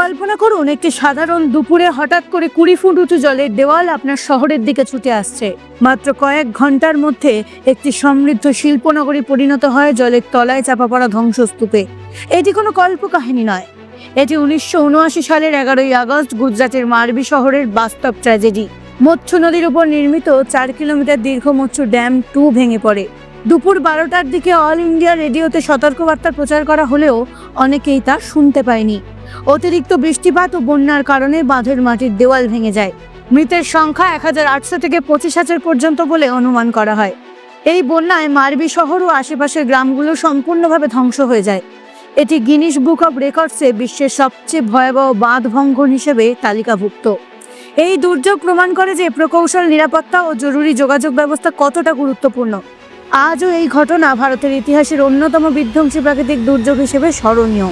কল্পনা করুন, একটি সাধারণ দুপুরে হঠাৎ করে কুড়ি ফুট উঁচু জলের দেওয়াল আপনার শহরের দিকে ছুটে আসছে। মাত্র কয়েক ঘণ্টার মধ্যে একটি সমৃদ্ধ শিল্পনগরী পরিণত হয় জলের তলায় চাপা পড়া ধ্বংসস্তূপে। এটি কোনো কল্পকাহিনী নয়। এটি উনিশশো উনআশি সালের এগারোই আগস্ট গুজরাটের মারবি শহরের বাস্তব ট্র্যাজেডি। মৎস্য নদীর উপর নির্মিত চার কিলোমিটার দীর্ঘ মৎস্য ড্যাম টু ভেঙে পড়ে। দুপুর বারোটার দিকে অল ইন্ডিয়া রেডিওতে সতর্কবার্তা প্রচার করা হলেও অনেকেই তা শুনতে পায়নি। অতিরিক্ত বৃষ্টিপাত ও বন্যার কারণে বাঁধের মাটির দেওয়াল ভেঙে যায়। মৃতের সংখ্যা এক হাজার আটশো থেকে পঁচিশ হাজার পর্যন্ত বলে অনুমান করা হয়। এই বন্যায় মারবি শহর ও আশেপাশের গ্রামগুলো সম্পূর্ণভাবে ধ্বংস হয়ে যায়। এটি গিনিস বুক অব রেকর্ডসে বিশ্বের সবচেয়ে ভয়াবহ বাঁধ ভঙ্গন হিসেবে তালিকাভুক্ত। এই দুর্যোগ প্রমাণ করে যে প্রকৌশল নিরাপত্তা ও জরুরি যোগাযোগ ব্যবস্থা কতটা গুরুত্বপূর্ণ। আজও এই ঘটনা ভারতের ইতিহাসের অন্যতম বিধ্বংসী প্রাকৃতিক দুর্যোগ হিসেবে স্মরণীয়।